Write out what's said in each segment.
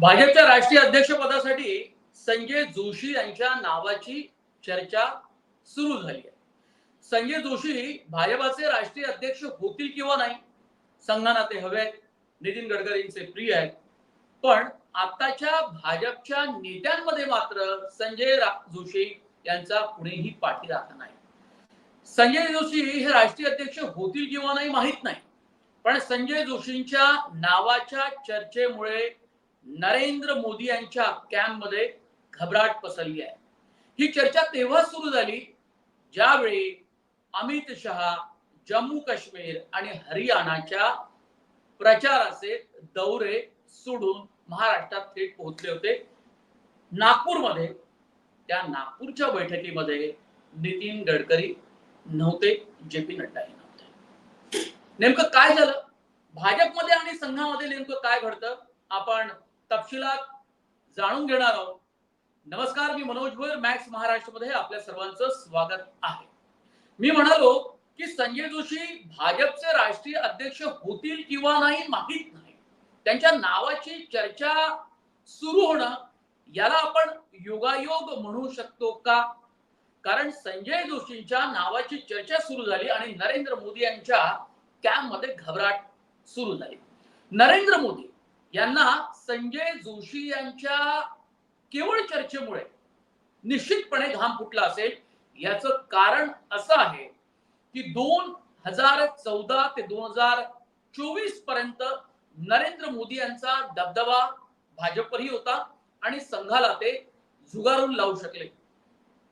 भाजपच्या राष्ट्रीय अध्यक्षपदासाठी संजय जोशी यांच्या नावाची चर्चा सुरू झाली आहे. संजय जोशी भाजपाचे राष्ट्रीय अध्यक्ष होतील किंवा नाही संघाना ते हवे नितीन गडकरींचे प्रिय आहेत. पण आताच्या भाजपच्या नेत्यांमध्ये मात्र संजय रा- जोशी यांचा कुणीही पाठीराखा नाही. संजय जोशी हे राष्ट्रीय अध्यक्ष होतील किंवा नाही माहीत नाही. पण संजय जोशींच्या नावाच्या चर्चेमुळे नरेंद्र मोदी यांच्या कॅम्पमध्ये घबराट पसरली आहे. ही चर्चा तेव्हा सुरू झाली ज्यावेळी अमित शहा जम्मू काश्मीर आणि हरियाणाच्या प्रचाराचे दौरे सोडून महाराष्ट्रात थेट पोहोचले होते. नागपूरमध्ये त्या नागपूरच्या बैठकीमध्ये नितीन गडकरी नव्हते जे पी नड्डाही नव्हते. नेमकं काय झालं? भाजपमध्ये आणि संघामध्ये नेमकं काय घडतं? आपण तपशिलात जाणून घेणार आहोत. नमस्कार मी मनोज भोयर मॅक्स महाराष्ट्रमध्ये आपल्या सर्वांचं स्वागत आहे. मी म्हणालो की संजय जोशी भाजपचे राष्ट्रीय अध्यक्ष होतील किंवा नाही माहीत नाही. त्यांच्या नावाची चर्चा सुरू होणं याला आपण योगायोग म्हणू शकतो का? कारण संजय जोशींच्या नावाची चर्चा सुरू झाली आणि नरेंद्र मोदी यांच्या कॅम्पमध्ये घबराट सुरू झाली. नरेंद्र मोदी यांना संजय जोशी यांच्या केवळ चर्चेमुळे निश्चितपणे घाम फुटला असेल. याच कारण असं आहे की दोन हजार चौदा ते दोन हजार चोवीसपर्यंत नरेंद्र मोदी यांचा दबदबा भाजपवरही होता आणि संघाला ते झुगारून लावू शकले.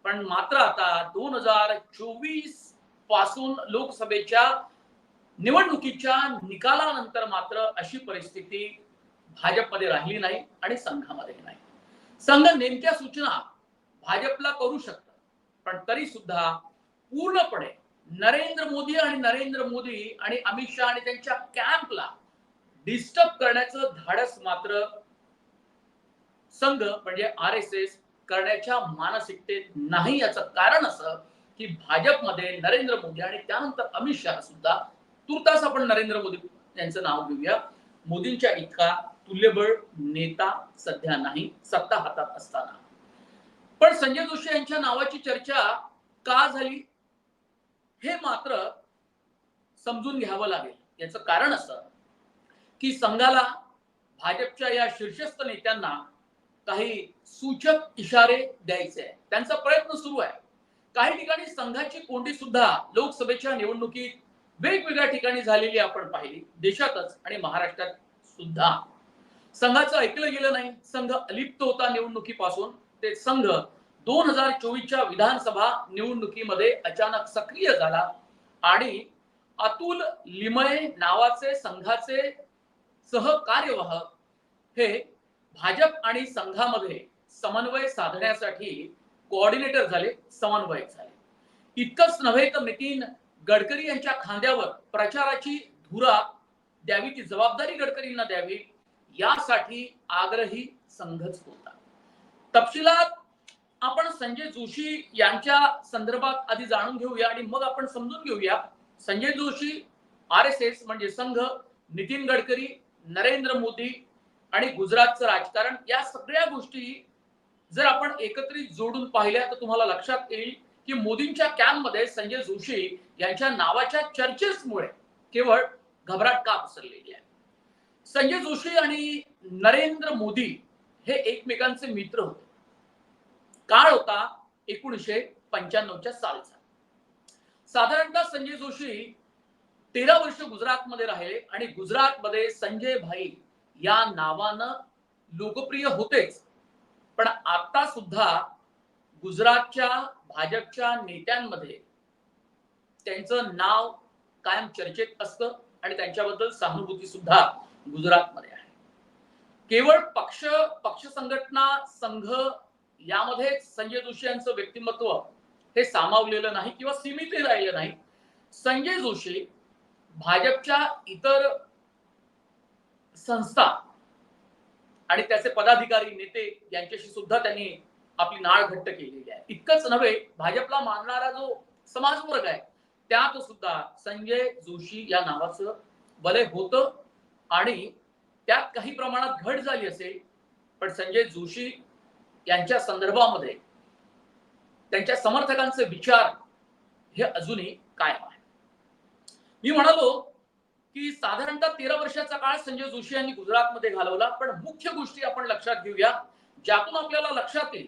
पण मात्र आता दोन हजार चोवीसपासून लोकसभेच्या निवडणुकीच्या निकालानंतर मात्र अशी परिस्थिती भाजपमध्ये राहिली नाही आणि संघामध्ये नाही. संघ नेमक्या सूचना भाजपला करू शकतात पण तरी सुद्धा पूर्णपणे नरेंद्र मोदी आणि नरेंद्र मोदी आणि अमित शहा आणि त्यांच्या कॅम्पला डिस्टर्ब करण्याचं धाडस मात्र संघ म्हणजे आर एस एस करण्याच्या मानसिकतेत नाही याचं कारण असं की भाजपमध्ये नरेंद्र मोदी आणि त्यानंतर अमित शहा सुद्धा तुर्तास आपण नरेंद्र मोदी यांचं नाव घेऊया. मोदींच्या इतका तुल्यबळ नेता सध्या नाही सत्ता हातात असताना. पण संजय जोशी यांच्या नावाची चर्चा का झाली हे मात्र समजून घ्यावं लागेल. याचं कारण असं की संघाला भाजपच्या या शीर्षस्थ नेत्यांना काही सूचक इशारे द्यायचे आहे त्यांचा प्रयत्न सुरू आहे. काही ठिकाणी संघाची कोंडी सुद्धा लोकसभेच्या निवडणुकीत वेगवेगळ्या ठिकाणी झालेली आपण पाहिली. देशातच आणि महाराष्ट्रात सुद्धा. संघाचं ऐकलं गेलं नाही. संघ अलिप्त होता निवडणुकीपासून. ते संघ दोन हजार चोवीसच्या विधानसभा निवडणुकीमध्ये अचानक सक्रिय झाला. आणि अतुल लिमये नावाचे संघाचे सहकार्यवाह हे भाजप आणि संघामध्ये समन्वय साधण्यासाठी कोऑर्डिनेटर झाले समन्वयक झाले. इतकंच नव्हे तर नितीन गडकरी यांच्या खांद्यावर प्रचाराची धुरा द्यावी ती जबाबदारी गडकरींना द्यावी यासाठी आग्रही संघच होता. तपशिलात आपण संजय जोशी यांच्या संदर्भात आधी जाणून घेऊया आणि मग आपण समजून घेऊया. Sanjay Joshi R S S म्हणजे संघ नितीन गडकरी नरेंद्र मोदी आणि गुजरातचं राजकारण या सगळ्या गोष्टी जर आपण एकत्रित जोडून पाहिल्या तर तुम्हाला लक्षात येईल की मोदींच्या कॅम्पमध्ये संजय जोशी यांच्या नावाच्या चर्चेसमुळे केवळ घबराट का पसरलेली आहे? संजय जोशी आणि नरेंद्र मोदी हे एकमेकांचे मित्र होते. काळ होता एकोणीसशे पंच्याण्णवच्या सालचा. साधारणतः संजय जोशी तेरा वर्ष गुजरातमध्ये राहिले आणि गुजरातमध्ये संजय भाई या नावानं लोकप्रिय होतेच. पण आता सुद्धा गुजरातच्या भाजपच्या नेत्यांमध्ये त्यांचं नाव कायम चर्चेत असतं आणि त्यांच्याबद्दल सहानुभूती सुद्धा गुजरातमध्ये आहे. केवळ पक्ष पक्ष संघटना संघ यामध्ये संजय जोशी यांचं व्यक्तिमत्व हे सामावलेलं नाही किंवा सीमित राहिलं नाही. संजय जोशी भाजपच्या इतर संस्था आणि त्याचे पदाधिकारी नेते यांच्याशी सुद्धा त्यांनी आपली नाळ घट्ट केलेली आहे. इतकंच नव्हे भाजपला मानणारा जो समाजवर्ग आहे त्यात सुद्धा संजय जोशी या नावाचं भले होतं. आणि त्यात काही प्रमाणात घट झाली असेल पण संजय जोशी यांच्या संदर्भामध्ये त्यांच्या समर्थकांचे विचार हे अजूनही कायम आहे मी म्हणालो की साधारणतः तेरा वर्षाचा काळ संजय जोशी यांनी गुजरातमध्ये घालवला पण मुख्य गोष्टी आपण लक्षात घेऊया. ज्यातून आपल्याला लक्षात येईल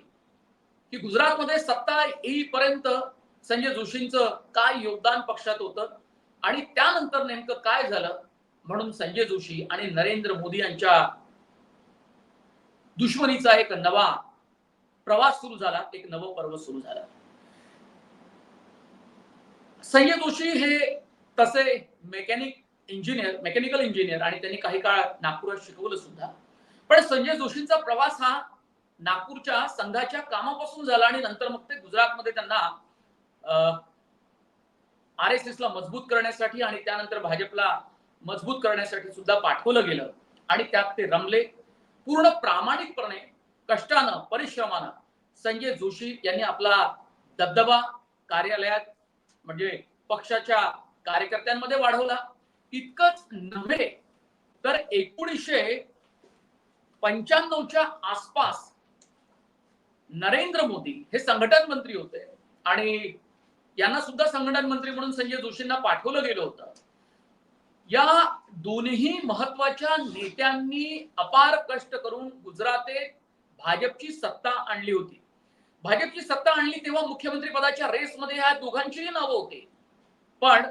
की गुजरातमध्ये सत्ता येईपर्यंत संजय जोशींचं काय योगदान पक्षात होतं आणि त्यानंतर नेमकं काय झालं म्हणून संजय जोशी आणि नरेंद्र मोदी यांच्या दुश्मनीचा एक नवा प्रवास सुरू झाला. एक नवं पर्व सुरू झाला. संजय जोशी हे तसे मेकॅनिक इंजिनियर मेकॅनिकल इंजिनियर आणि त्यांनी काही काळ नागपुरात शिकवलं सुद्धा. पण संजय जोशींचा प्रवास हा नागपूरच्या संघाच्या कामापासून झाला आणि नंतर मग ते गुजरातमध्ये त्यांना आर एस एस ला मजबूत करण्यासाठी आणि त्यानंतर भाजपला मजबूत करण्यासाठी सुद्धा पाठवलं गेलं. आणि त्यात ते रमले. पूर्ण प्रामाणिकपणे कष्टानं परिश्रमानं संजय जोशी यांनी आपला दबदबा कार्यालयात म्हणजे पक्षाच्या कार्यकर्त्यांमध्ये वाढवला. इतकंच नव्हे तर एकोणीसशे पंच्याण्णवच्या आसपास नरेंद्र मोदी हे संघटन मंत्री होते. आणि यांना सुद्धा संघटन मंत्री म्हणून संजय जोशींना पाठवलं गेलं होतं. या दोन्ही महत्त्वाच्या नेत्यांनी अपार कष्ट करून गुजरातेत भाजपची सत्ता आणली होती. भाजपची सत्ता आणली तेव्हा मुख्यमंत्री पदाच्या रेसमध्ये ह्या दोघांचीही नावं होती. पण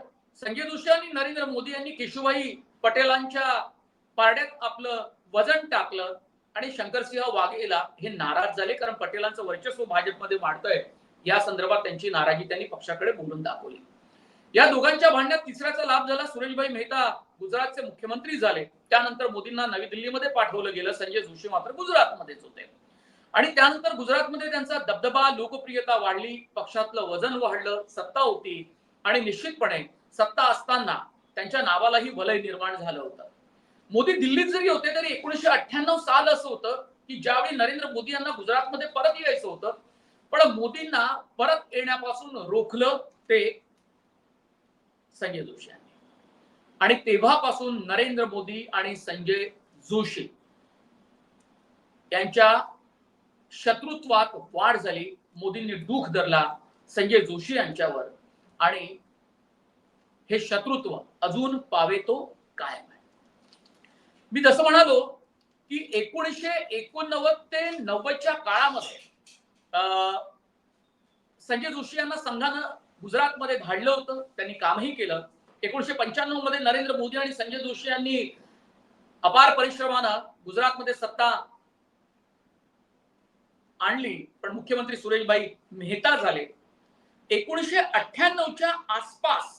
संजय जोशी आणि नरेंद्र मोदी यांनी केशुभाई पटेलांच्या पारड्यात आपलं वजन टाकलं आणि शंकरसिंह वाघेला हे नाराज झाले कारण पटेलांचं वर्चस्व भाजपमध्ये वाढतंय. या संदर्भात त्यांची नाराजी त्यांनी पक्षाकडे बोलून दाखवली. या दोघांच्या भांडण्यात तिसऱ्याचा लाभ झाला. सुरेशभाई मेहता गुजरातचे मुख्यमंत्री झाले. त्यानंतर मोदींना नवी दिल्लीमध्ये पाठवलं गेलं. संजय जोशी मात्र गुजरातमध्येच होते. आणि त्यानंतर गुजरातमध्ये त्यांचा दबदबा लोकप्रियता वाढली. पक्षातलं वजन वाढलं. सत्ता होती. आणि निश्चितपणे सत्ता असताना त्यांच्या नावालाही वलय निर्माण झालं होतं. मोदी दिल्लीत जरी होते तरी एकोणीशे अठ्ठ्याण्णव साल असं होतं की ज्यावेळी नरेंद्र मोदी यांना गुजरातमध्ये परत यायचं होतं पण मोदींना परत येण्यापासून रोखलं ते संजय जोशी यांनी. आणि तेव्हापासून नरेंद्र मोदी आणि संजय जोशी यांच्या शत्रुत्वात वाढ झाली. मोदींनी दुःख धरला संजय जोशी यांच्यावर. आणि हे शत्रुत्व अजून पावेतो कायम आहे. मी जसं म्हणालो की एकोणीसशे एकोणनव्वद ते नव्वदच्या काळामध्ये अं, संजय जोशी यांना संघानं गुजरातमध्ये धाडलं होतं त्यांनी कामही केलं. एकोणीशे पंच्याण्णवमध्ये नरेंद्र मोदी आणि संजय जोशी यांनी अपार परिश्रमानं गुजरातमध्ये सत्ता आणली पण मुख्यमंत्री सुरेशभाई मेहता झाले. एकोणीशे अठ्ठ्याण्णवच्या आसपास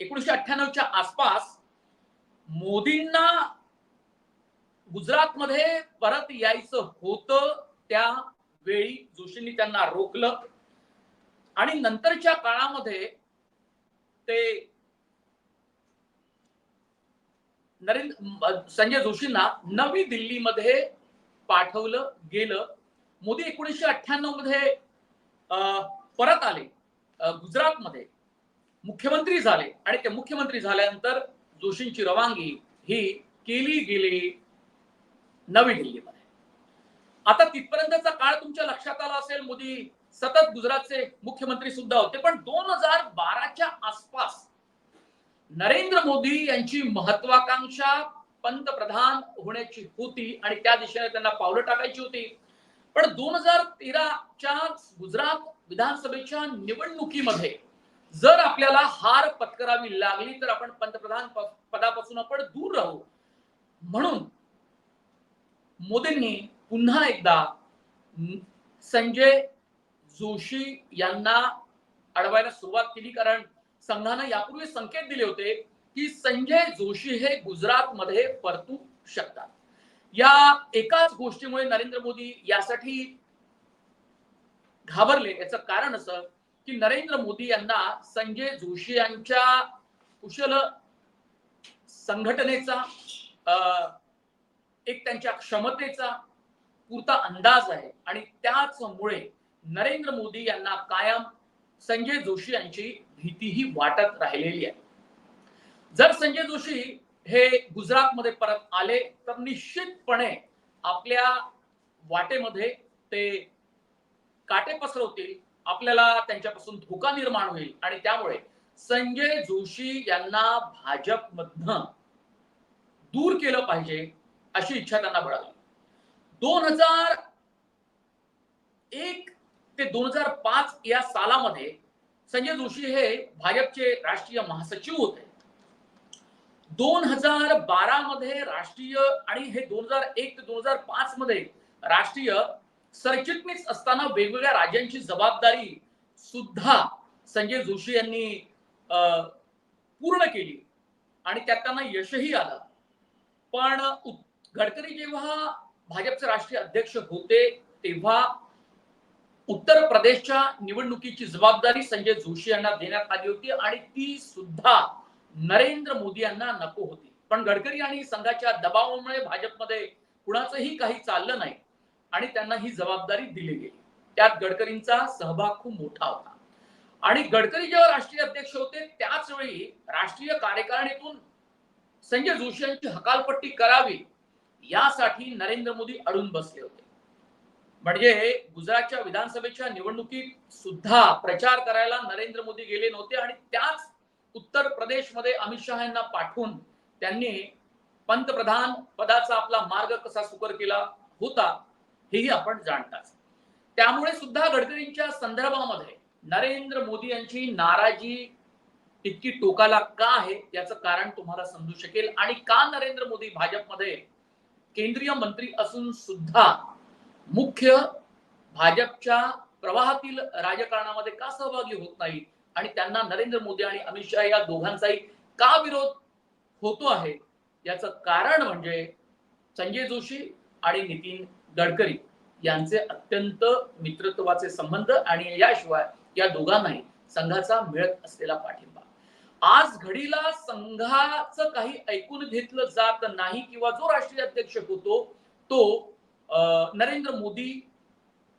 एकोणीशे अठ्ठ्याण्णवच्या आसपास मोदींना गुजरातमध्ये परत यायचं होतं त्या वेळी जोशींनी त्यांना रोखलं. आणि नंतरच्या काळामध्ये ते नरेंद्र संजय जोशींना नवी दिल्लीमध्ये पाठवलं गेलं. मोदी एकोणीसशे अठ्ठ्याण्णवमध्ये परत आले. गुजरातमध्ये मुख्यमंत्री झाले. आणि ते मुख्यमंत्री झाल्यानंतर जोशींची रवानगी ही केली गेली नवी दिल्लीमध्ये. आता तिथपर्यंतचा काळ तुमच्या लक्षात आला असेल मोदी? सतत गुजरातचे मुख्यमंत्री सुद्धा होते. पण दोन हजार बाराच्या आसपास नरेंद्र मोदी यांची महत्वाकांक्षा पंतप्रधान होण्याची होती आणि त्या दिशेने त्यांना पावलं टाकायची होती. पण दोन हजार तेराच्या गुजरात विधानसभेच्या निवडणुकीमध्ये जर आपल्याला हार पत्करावी लागली तर आपण पंतप्रधान पदापासून आपण दूर राहू. म्हणून मोदींनी पुन्हा एकदा संजय जोशी यांना अडवायला सुरुवात केली कारण संघानं यापूर्वी संकेत दिले होते की संजय जोशी हे गुजरात मध्ये परतू शकतात. या एकाच गोष्टीमुळे नरेंद्र मोदी यासाठी घाबरले. याचं कारण असं की नरेंद्र मोदी यांना संजय जोशी यांच्या कुशल संघटनेचा अं, एक त्यांच्या क्षमतेचा पुरता अंदाज आहे. आणि त्याचमुळे नरेंद्र मोदी यांना कायम संजय जोशी यांची भीतीही वाटत राहिलेली आहे. जर संजय जोशी हे गुजरातमध्ये परत आले तर निश्चितपणे आपल्या वाटेमध्ये ते काटे पसरवतील आपल्याला त्यांच्यापासून धोका निर्माण होईल आणि त्यामुळे संजय जोशी यांना भाजपमधन दूर केलं पाहिजे अशी इच्छा त्यांना बळाली दोन हजार एक ते दोन हजार पाच या सालामध्ये संजय जोशी हे भाजपचे राष्ट्रीय महासचिव होते. दोन हजार बारा मध्ये राष्ट्रीय आणि हे दोन हजार एक ते दोन हजार पाच मध्ये राष्ट्रीय सरचिटणीस असताना वेगवेगळ्या राज्यांची जबाबदारी सुद्धा संजय जोशी यांनी पूर्ण केली. आणि त्यात त्यांना यशही आलं. पण गडकरी जेव्हा भाजपचे राष्ट्रीय अध्यक्ष होते तेव्हा उत्तर प्रदेशच्या निवडणुकीची जबाबदारी संजय जोशी यांना देण्यात आली होती आणि ती सुद्धा नरेंद्र मोदी यांना नको होती. पण गडकरी आणि संघाच्या दबावामुळे भाजपमध्ये कुणाचंही काही चाललं नाही आणि त्यांना ही जबाबदारी दिली गेली. त्यात गडकरींचा सहभाग खूप मोठा होता. आणि गडकरी जेव्हा राष्ट्रीय अध्यक्ष होते त्याच वेळी राष्ट्रीय कार्यकारिणीतून संजय जोशी यांची हकालपट्टी करावी यासाठी नरेंद्र मोदी अडून बसले होते. म्हणजे गुजरातच्या विधानसभेच्या निवडणुकीत सुद्धा प्रचार करायला नरेंद्र मोदी गेले नव्हते आणि त्याच उत्तर प्रदेशमध्ये अमित शहा यांना पाठवून त्यांनी पंतप्रधान पदाचा आपला मार्ग कसा सुकर केला होता हेही आपण जाणताच. त्यामुळे सुद्धा गडकरींच्या संदर्भामध्ये नरेंद्र मोदी यांची नाराजी इतकी टोकाला का आहे याचं कारण तुम्हाला समजू शकेल. आणि का नरेंद्र मोदी भाजपमध्ये केंद्रीय मंत्री असून सुद्धा मुख्य भाजपच्या प्रवाहातील राजकारणामध्ये का सहभागी होत नाही आणि त्यांना नरेंद्र मोदी आणि अमित शहा या दोघांचाही का विरोध होतो आहे? याचं कारण म्हणजे संजय जोशी आणि नितीन गडकरी यांचे अत्यंत मित्रत्वाचे संबंध आणि याशिवाय या दोघांनाही संघाचा मिळत असलेला पाठिंबा. आज घडीला संघाचं काही ऐकून घेतलं जात नाही किंवा जो राष्ट्रीय अध्यक्ष होतो तो नरेंद्र मोदी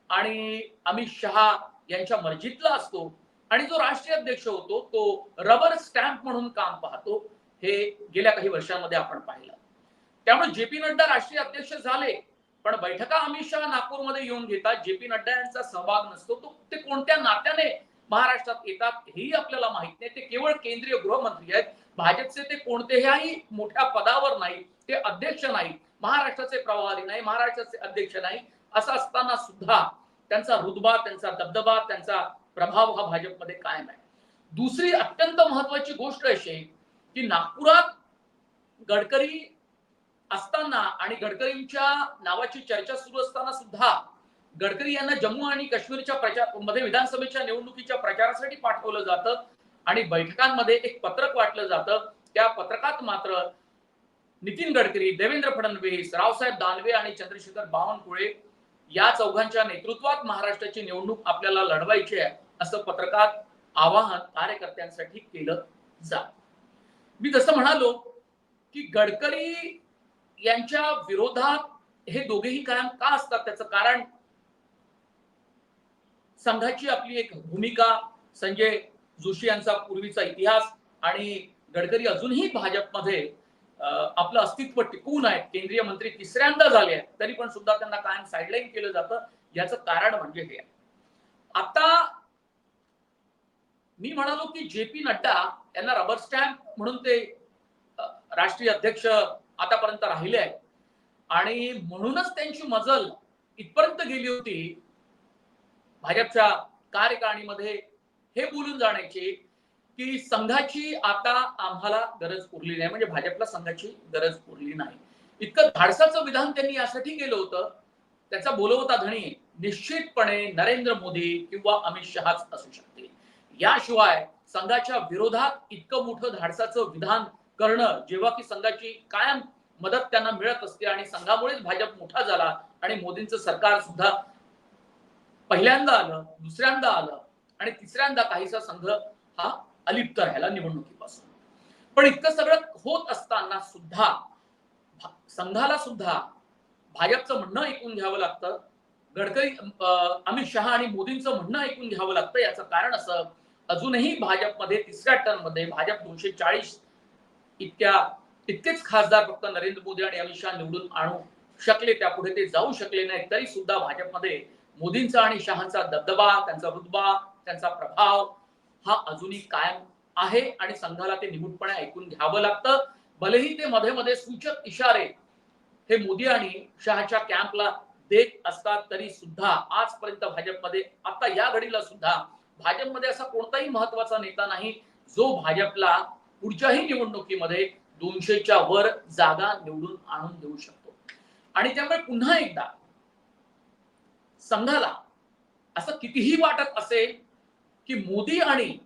आणि अमित शहा यांच्या मर्जीतला असतो आणि जो राष्ट्रीय अध्यक्ष होतो तो रबर स्टॅम्प म्हणून काम पाहतो. हे गेल्या काही वर्षांमध्ये आपण पाहिलं. त्यामुळे जे पी नड्डा राष्ट्रीय अध्यक्ष झाले पण बैठका अमित शहा नागपूरमध्ये येऊन घेतात. जे पी नड्डा यांचा सहभाग नसतो तो ते कोणत्या नात्याने महाराष्ट्रात येतात हेही आपल्याला माहीत नाही. ते केवळ केंद्रीय गृहमंत्री आहेत. भाजपचे ते कोणत्याही मोठ्या पदावर नाही ते अध्यक्ष नाही महाराष्ट्राचे प्रभारी नाही महाराष्ट्राचे अध्यक्ष नाही असं असताना सुद्धा त्यांचा रुतबा त्यांचा दबदबा त्यांचा प्रभाव हा भाजपमध्ये कायम आहे. दुसरी अत्यंत महत्वाची गोष्ट अशी आहे की नागपुरात गडकरी असताना आणि गडकरींच्या नावाची चर्चा सुरू असताना सुद्धा गडकरी यांना जम्मू आणि काश्मीरच्या प्रचारमध्ये विधानसभेच्या निवडणुकीच्या प्रचारासाठी पाठवलं जातं आणि बैठकांमध्ये एक पत्रक वाटलं जातं. त्या पत्रकात मात्र नितीन गडकरी देवेंद्र फडणवीस रावसाहेब दानवे आणि चंद्रशेखर बावनकुळे या चौघांच्या नेतृत्वात महाराष्ट्राची निवडणूक आपल्याला लढवायची आहे असं पत्रकात आवाहन कार्यकर्त्यांसाठी केलं जात. मी जसं म्हणालो की गडकरी यांच्या विरोधात हे दोघेही कायम का असतात त्याचं कारण संघाची आपली एक भूमिका संजय जोशी यांचा पूर्वीचा इतिहास आणि गडकरी अजूनही भाजपमध्ये आपलं अस्तित्व टिकवून आहे. केंद्रीय मंत्री तिसऱ्यांदा झाले आहेत. तरी पण सुद्धा त्यांना कायम साईडलाईन केलं जातं. याचं कारण म्हणजे हे आता मी म्हणालो की जे पी नड्डा यांना रबर स्टॅम्प म्हणून ते राष्ट्रीय अध्यक्ष आतापर्यंत राहिले आहेत. आणि म्हणूनच त्यांची मजल इथपर्यंत गेली होती. भाजपच्या कार्यकारणीमध्ये हे बोलून जाण्याची. की संघाची आता आम्हाला गरज उरली नाही. म्हणजे भाजपला संघाची गरज उरली नाही. इतकं धाडसाचं विधान त्यांनी यासाठी केलं होतं. त्याचा बोलवता धणी निश्चितपणे नरेंद्र मोदी किंवा अमित शहाच असू शकते याशिवाय संघाच्या विरोधात इतकं मोठं धाडसाचं विधान करणं जेव्हा की संघाची कायम मदत त्यांना मिळत असते आणि संघामुळेच भाजप मोठा झाला आणि मोदींचं सरकार सुद्धा पहिल्यांदा आलं दुसऱ्यांदा आलं आणि तिसऱ्यांदा काहीसा संघ हा अलिप्त राहायला निवडणुकीपासून. पण इतकं सगळं होत असताना सुद्धा संघाला सुद्धा भाजपचं म्हणणं ऐकून घ्यावं लागतं. गडकरी अमित शहा आणि मोदींचं म्हणणं ऐकून घ्यावं लागतं. याचं कारण असं अजूनही भाजपमध्ये तिसऱ्या टर्ममध्ये भाजप दोनशे चाळीस इतक्या इतकेच खासदार फक्त नरेंद्र मोदी आणि अमित शहा निवडून आणू शकले त्यापुढे ते जाऊ शकले नाही तरी सुद्धा भाजपमध्ये मोदींचा आणि शहांचा दबदबा त्यांचा रुतबा त्यांचा प्रभाव हा अजूनही कायम आहे आणि संघाला ते निमूटपणे ऐकून घ्यावं लागतं. भलेही ते मध्ये मध्ये सूचक इशारे हे मोदी आणि शहाच्या कॅम्पला देत असतात तरी सुद्धा आजपर्यंत भाजपमध्ये आता या घडीला सुद्धा भाजपमध्ये असा कोणताही महत्त्वाचा नेता नाही जो भाजपला पुढच्याही निवडणुकीमध्ये दोनशेच्या वर जागा निवडून आणून देऊ शकतो. आणि त्यामुळे पुन्हा एकदा संघाला असं कितीही वाटत असेल की मोदी आणि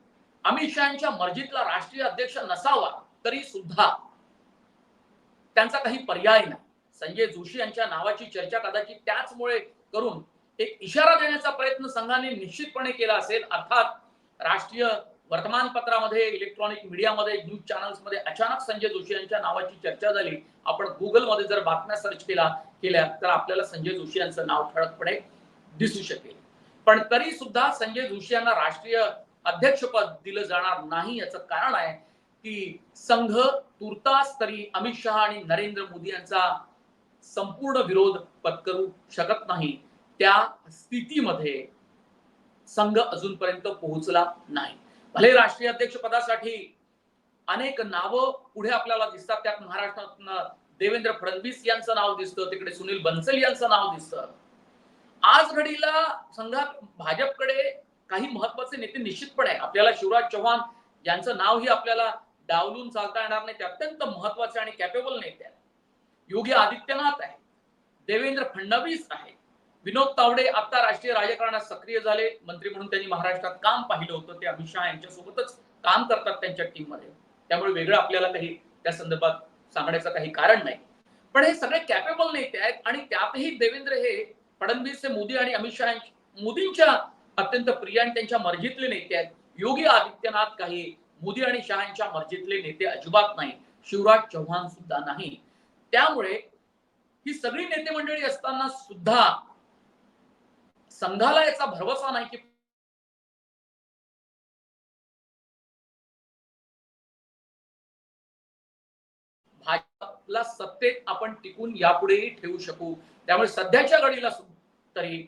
अमित शहाच्या मर्जीतला राष्ट्रीय अध्यक्ष नसावा तरी सुद्धा त्यांचा काही पर्याय नाही. संजय जोशी यांच्या नावाची चर्चा कदाचित त्याचमुळे करून एक इशारा देण्याचा प्रयत्न संघाने निश्चितपणे केला असेल. अर्थात राष्ट्रीय वर्तमानपत्रामध्ये इलेक्ट्रॉनिक मीडियामध्ये न्यूज चॅनल्समध्ये अचानक संजय जोशी यांच्या नावाची चर्चा झाली. आपण गुगलमध्ये जर बातम्या सर्च केला केल्या तर आपल्याला संजय जोशी यांचं नाव ठळकपणे दिसू शकेल. पण तरी सुद्धा संजय जोशी यांना राष्ट्रीय अध्यक्षपद दिलं जाणार नाही याचं कारण आहे की संघ तुर्तास तरी अमित शहा आणि नरेंद्र मोदी यांचा संपूर्ण विरोध पत्करू शकत नाही. त्या स्थितीमध्ये संघ अजूनपर्यंत पोहोचला नाही. भले राष्ट्रीय अध्यक्ष पदासाठी अनेक नावं पुढे आपल्याला दिसतात त्यात महाराष्ट्रात देवेंद्र फडणवीस यांचं नाव दिसतं तिकडे सुनील बन्सल यांचं नाव दिसतं. आज घडीला संघात भाजपकडे काही महत्त्वाचे नेते निश्चितपणे आहे आपल्याला शिवराज चव्हाण यांचं नावही आपल्याला डावलून चालता येणार नाही. ते अत्यंत महत्त्वाचे आणि कॅपेबल नेते आहेत. योगी आदित्यनाथ आहे देवेंद्र फडणवीस आहे विनोद तावडे आता राष्ट्रीय राजकारणात सक्रिय झाले. मंत्री म्हणून त्यांनी महाराष्ट्रात काम पाहिलं होतं. ते अमित शहा यांच्यासोबतच काम करतात त्यांच्या टीममध्ये त्यामुळे वेगळं आपल्याला काही त्या संदर्भात सांगण्याचं काही कारण नाही. पण हे सगळे कॅपेबल नेते आहेत आणि त्यातही देवेंद्र हे फडणवीस हे मोदी आणि अमित शहा मोदींच्या अत्यंत प्रिय आणि त्यांच्या मर्जीतले नेते आहेत. योगी आदित्यनाथ काही मोदी आणि शहांच्या मर्जीतले नेते अजिबात नाही. शिवराज चव्हाण सुद्धा नाही. त्यामुळे ही सगळी नेते मंडळी असताना सुद्धा संघाला याचा भरवसा नाही की ला सत्तेत आपण टिकून यापुढेही ठेवू शकू. त्यामुळे सध्याच्या घडीला तरी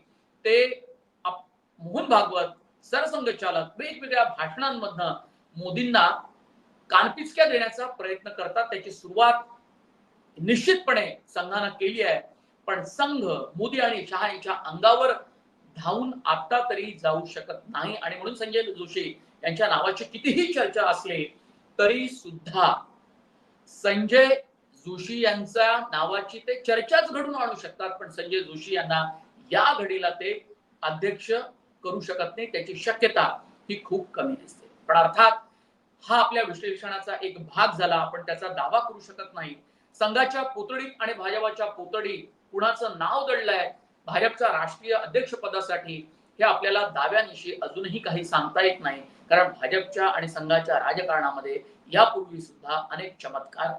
ते मोहन भागवत सरसंघचालक वेगवेगळ्या भाषणांमधनं मोदींना कानपिचक्या देण्याचा प्रयत्न करतात. त्याची सुरुवात निश्चितपणे संघानं केली आहे. पण संघ मोदी आणि शहा यांच्या अंगावर धावून आता तरी जाऊ शकत नाही. आणि म्हणून संजय जोशी यांच्या नावाची कितीही चर्चा असली तरी सुद्धा संजय जोशी यांच्या नावाची ते चर्चाच घडून आणू शकतात पण संजय जोशी यांना या घडीला ते अध्यक्ष करू शकत नाही त्याची शक्यता ही खूप कमी दिसते. पण अर्थात हा आपल्या विश्लेषणाचा एक भाग झाला आपण त्याचा दावा करू शकत नाही. संघाच्या पुतळीत आणि भाजपाच्या पुतळीत कुणाचं नाव दडलंय भाजपच्या राष्ट्रीय अध्यक्ष पदासाठी हे आपल्याला दाव्यानिशी अजूनही काही सांगता येत नाही कारण भाजपच्या आणि संघाच्या राजकारणामध्ये यापूर्वी सुद्धा अनेक चमत्कार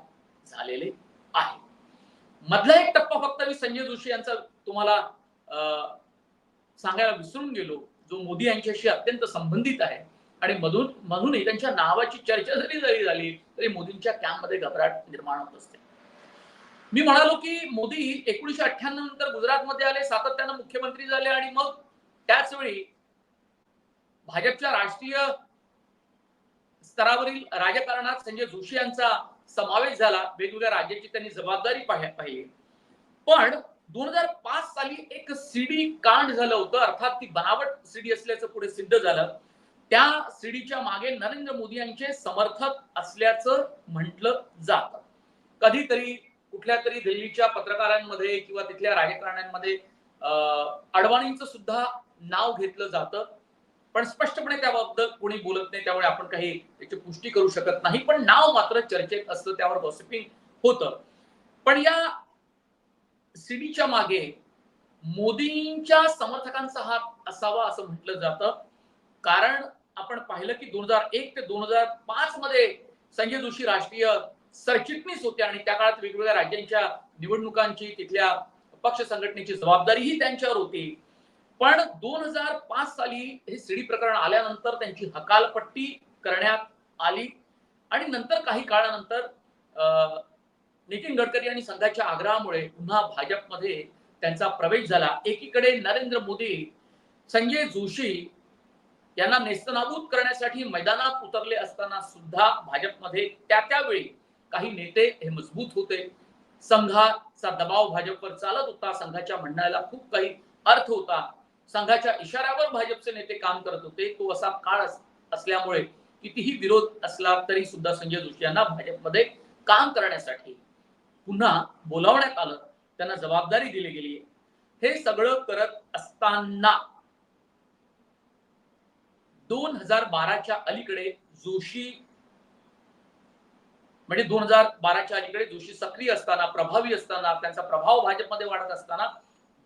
झालेले आहे. मधला एक टप्पा फक्त मी संजय जोशी यांचा तुम्हाला सांगायला विसरून गेलो जो मोदी यांच्याशी अत्यंत संबंधित आहे. आणि मधून मधूनही त्यांच्या नावाची चर्चा जरी जरी झाली तरी मोदींच्या कॅम्पमध्ये घबराट निर्माण होत असते. मी म्हणालो की मोदी एकोणीशे अठ्ठ्याण्णव नंतर गुजरातमध्ये आले सातत्यानं मुख्यमंत्री झाले आणि मग त्याच वेळी भाजपच्या राष्ट्रीय स्तरावरील राजकारणात संजय जोशी यांचा समावेश झाला वेगवेगळ्या राज्याची त्यांनी जबाबदारी पाहिली. पण दोन हजार पाच साली एक सीडी कांड झालं होतं अर्थात ती बनावट सीडी असल्याचं पुढे सिद्ध झालं. त्या सीडीच्या मागे नरेंद्र मोदी यांचे समर्थक असल्याचं म्हटलं जात. कधीतरी कुठल्या तरी दिल्लीच्या पत्रकारांमध्ये किंवा तिथल्या राजकारण्यांमध्ये अडवाणींचं सुद्धा नाव घेतलं जातं. पण स्पष्टपणे त्याबद्दल कोणी बोलत नाही त्यामुळे आपण काही त्याची पुष्टी करू शकत नाही. पण नाव मात्र चर्चेत असतं त्यावर गॉसिपिंग होतं. पण या सीडीच्या मागे मोदींच्या समर्थकांचा हात असावा असं म्हटलं जातं. कारण आपण पाहिलं की दोन हजार एक ते दोन हजार पाच मध्ये संजय जोशी राष्ट्रीय सरचिटणीस होते आणि त्या काळात वेगवेगळ्या राज्यांच्या निवडणुकांची तिथल्या पक्ष संघटनेची जबाबदारीही त्यांच्यावर होती. पण दोन हजार पाच साली हे सीडी प्रकरण आल्यानंतर त्यांची हकालपट्टी करण्यात आली. आणि नंतर काही काळानंतर नितीन गडकरी आणि संघाच्या आग्रहामुळे पुन्हा भाजपमध्ये त्यांचा प्रवेश झाला. एकीकडे नरेंद्र मोदी संजय जोशी यांना नेस्तनाबूत करण्यासाठी मैदानात उतरले असताना सुद्धा भाजपमध्ये त्या त्यावेळी काही नेते हे मजबूत होते. संघाचा दबाव भाजपवर चालत होता. संघाच्या म्हणण्याला खूप काही अर्थ होता. संघाच्या इशाऱ्यावर भाजपचे नेते काम करत होते. तो असा काळ असल्यामुळे कितीही विरोध असला तरी सुद्धा संजय जोशी यांना भाजपमध्ये काम करण्यासाठी पुन्हा बोलावण्यात आलं. त्यांना जबाबदारी दिली गेली. हे सगळं करत असताना दोन हजार बाराच्या अलीकडे जोशी म्हणजे दोन हजार बाराच्या अलीकडे जोशी सक्रिय असताना प्रभावी असताना त्यांचा प्रभाव भाजपमध्ये वाढत असताना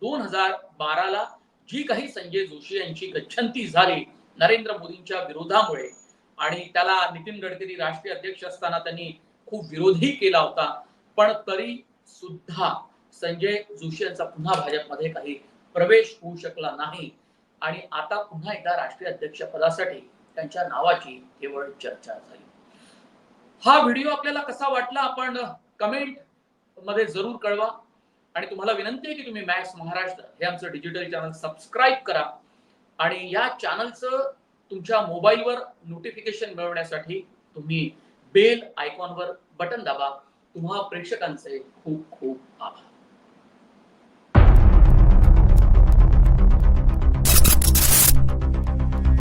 दोन हजार बाराला जी काही संजय जोशी यांची गच्छंती झाली नरेंद्र मोदींच्या विरोधामुळे आणि त्याला नितीन गडकरी राष्ट्रीय अध्यक्ष असताना त्यांनी खूप विरोधही केला होता. पण तरी सुद्धा संजय जोशी यांचा पुन्हा भाजपमध्ये काही प्रवेश होऊ शकला नाही. आणि आता पुन्हा एकदा राष्ट्रीय अध्यक्ष पदासाठी त्यांच्या नावाची केवळ चर्चा झाली. हा व्हिडिओ आपल्याला कसा वाटला आपण कमेंटमध्ये जरूर कळवा. आणि तुम्हाला विनंती आहे की तुम्ही मॅक्स महाराष्ट्र हे आमचं डिजिटल चॅनल सबस्क्राईब करा. आणि या चॅनलचं तुमच्या मोबाईलवर नोटिफिकेशन मिळवण्यासाठी तुम्ही बेल आयकॉनवर बटन दाबा. तुम्हा प्रेक्षकांचे खूप खूप आभार.